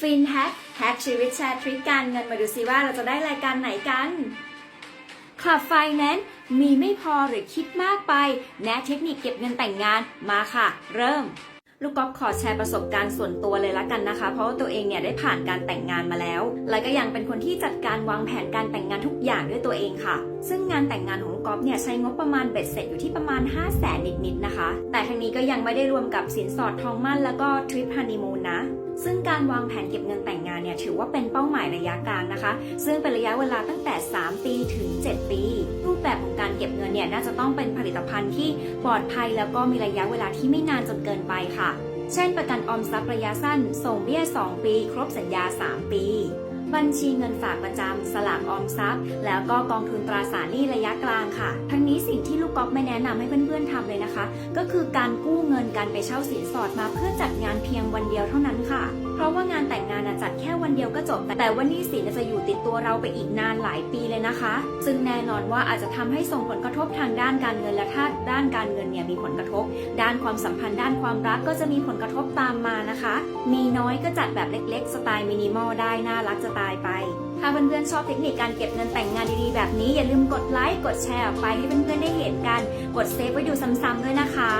ฟินแฮกแฮกชีวิตแชร์ทริคการเงินมาดูซิว่าเราจะได้รายการไหนกันคลับไฟแนนซ์มีไม่พอหรือคิดมากไป แนะเทคนิคเก็บเงินแต่งงานมาค่ะ เริ่ม ลูกก๊อฟขอแชร์ประสบการณ์ส่วนตัวเลยละกันนะคะ เพราะว่าตัวเองเนี่ยได้ผ่านการแต่งงานมาแล้ว และก็ยังเป็นคนที่จัดการวางแผนการแต่งงานทุกอย่างด้วยตัวเองค่ะ ซึ่งงานแต่งงานของลูกก๊อฟเนี่ยใช้งบประมาณเบ็ดเสร็จอยู่ที่ประมาณ 5 0 0แสนนิดๆนะคะ แต่ทั้งนี้ก็ยังไม่ได้รวมกับสินสอดทองมั่นแล้วก็ทริปฮันนีมูนนะซึ่งการวางแผนเก็บเงินแต่งงานเนี่ยถือว่าเป็นเป้าหมายระยะกลางนะคะ ซึ่งเป็นระยะเวลาตั้งแต่ 3 ก็บเงินเนี่ยน่าจะต้องเป็นผลิตภัณฑ์ที่ปลอดภัยแล้วก็มีระยะเวลาที่ไม่นานจนเกินไปค่ะ เช่น ประกันออมทรัพย์ระยะสั้น ส่งเบี้ย 2 ปี ครบสัญญา 3 ปีบัญชีเงินฝากประจำ สลากออมทรัพย์ แล้วก็กองทุนตราสารหนี้ระยะกลางค่ะ ทั้งนี้สิ่งที่ลูกก๊อฟไม่แนะนำให้เพื่อนๆทำเลยนะคะ ก็คือการกู้เงินการไปเช่าสินสอดมาเพื่อจัดงานเพียงวันเดียวเท่านั้นค่ะ เพราะว่างานแต่งงานน่ะจัดแค่ วันเดียวก็จบ แต่ว่านี้สินจะอยู่ติดตัวเราไปอีกนานหลายปีเลยนะคะ ซึ่งแน่นอนว่าอาจจะทำให้ส่งผลกระทบทางด้านการเงินและถ้าด้านการเงินเนี่ยมีผลกระทบ ด้านความสัมพันธ์ด้านความรักก็จะมีผลกระทบตามมานะคะ มีน้อยก็จัดแบบเล็กๆ สไตล์มินิมอลได้น่ารักจะตายไปถ้าเพื่อนๆชอบเทคนิคการเก็บเงินแต่งงานดีๆแบบนี้อย่าลืมกดไลค์กดแชร์ออกไปให้เพื่อนๆได้เห็นกัน กดเซฟไว้ดูซ้ำๆด้วยนะคะ